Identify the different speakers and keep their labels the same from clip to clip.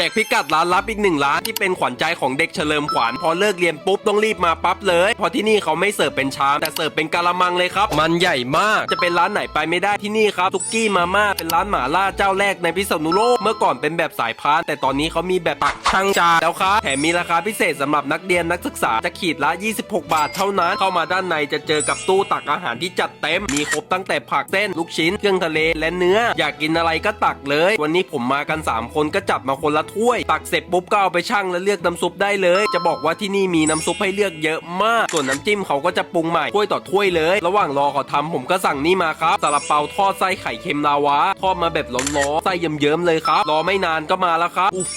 Speaker 1: แจกพิกัดร้านลับอีกหนึ่งร้านที่เป็นขวัญใจของเด็กเฉลิมขวัญพอเลิกเรียนปุ๊บต้องรีบมาปั๊บเลยเพราะที่นี่เขาไม่เสิร์ฟเป็นชามแต่เสิร์ฟเป็นกะละมังเลยครับ มันใหญ่มากจะเป็นร้านไหนไปไม่ได้ที่นี่ครับซุกกี้มาม่าเป็นร้านหมาล่าเจ้าแรกในพิษณุโลกเมื่อก่อนเป็นแบบสายพานแต่ตอนนี้เขามีแบบปักช่างจานแล้วครับแถมมีราคาพิเศษสำหรับนักเรียนนักศึกษาจะขีดละ 26 บาทเท่านั้น เข้ามาด้านในจะเจอกับตู้ตักอาหารที่จัดเต็มมีครบตั้งแต่ผักเส้นลูกชิ้นเครื่องทะเลและเนื้อ อยากกินอะไรก็ตักเลย วันนี้ผมมากัน 3 คนก็จัดมาคนละถ้วย ตักเสร็จปุ๊บก็เอาไปชั่งแล้วเลือกน้ำซุปได้เลย จะบอกว่าที่นี่มีน้ำซุปให้เลือกเยอะมาก ส่วนน้ำจิ้มเขาก็จะปรุงใหม่ถ้วยต่อถ้วยเลย ระหว่างรอเขาทำผมก็สั่งนี่มาครับซาลาเปาทอดไส้ไข่เค็มลาวาทอดมาแบบร้อนๆไส้เยิ้มๆเลยครับ รอไม่นานก็มาแล้วครับโอ้โห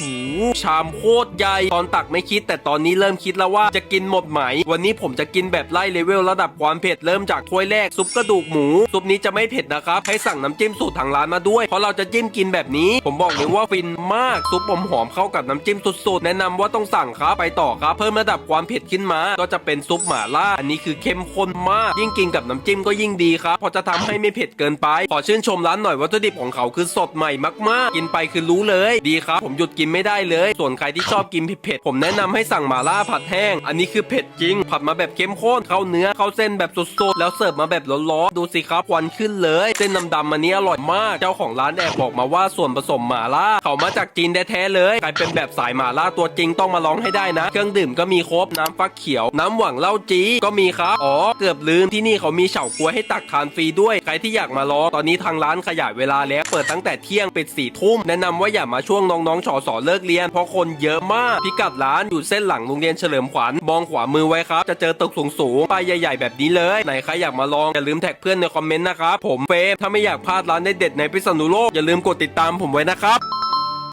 Speaker 1: ชามโคตรใหญ่ตอนตักไม่คิด แต่ตอนนี้เริ่มคิดแล้วว่าจะกินหมดไหม วันนี้ผมจะกินแบบไล่เลเวลระดับความเผ็ดเริ่มจากถ้วยแรกซุปกระดูกหมู ซุปนี้จะไม่เผ็ดนะครับให้สั่งน้ำจิ้มสูตรทางร้านมาด้วยเพราะเราจะจิ้มกินแบบนี้ ผมบอกเลยว่าฟินมากซุปผมหอมเข้ากับน้ำจิ้มสุดๆ แนะนำว่าต้องสั่งครับไปต่อครับ เพิ่มระดับความเผ็ดขึ้นมา ก็จะเป็นซุปหม่าล่า อันนี้คือเข้มข้นมาก ยิ่งกินกับน้ำจิ้มก็ยิ่งดีครับเพราะจะทำให้ไม่เผ็ดเกินไป ขอชื่นชมร้านหน่อยวัตถุดิบของเขาคือสดใหม่มากๆ กินไปคือรู้เลยดีครับ ผมหยุดกินไม่ได้เลย ส่วนใครที่ชอบกินเผ็ดๆผมแนะนำให้สั่งหม่าล่าผัดแห้ง อันนี้คือเผ็ดจริง ผัดมาแบบเข้มข้นเข้าเนื้อเข้าเส้นแบบสดๆแล้วเสิร์ฟมาแบบร้อนๆดูสิครับควันขึ้นเลยเส้นดำๆอันนี้อร่อยมากเจ้าของร้านแอบบอกมาว่าส่วนผสมหม่าล่าเขามาจากจีนแท้ๆเลยใครเป็นแบบสายหมาล่าตัวจริงต้องมาลองให้ได้นะ เครื่องดื่มก็มีครบน้ำฟักเขียว น้ำหวังเหล้าจีก็มีครับอ๋อเกือบลืมที่นี่เขามีเฉาก๊วยให้ตักทานฟรีด้วยใครที่อยากมาลองตอนนี้ทางร้านขยายเวลาแล้วเปิดตั้งแต่เที่ยงปิดสี่ทุ่มแนะนำว่าอย่ามาช่วงน้องๆชอสอเลิกเรียนเพราะคนเยอะมากพิกัดร้านอยู่เส้นหลังโรงเรียนเฉลิมขวัญมองขวามือไว้ครับจะเจอตึกสูงๆป้ายใหญ่ๆแบบนี้เลยไหนใครอยากมาลองอย่าลืมแท็กเพื่อนในคอมเมนต์นะครับผมเฟมถ้าไม่อยากพลาดร้านเด็ดๆในพิษณุโลกอย่าลืมกดติดตามผมไว้นะครับ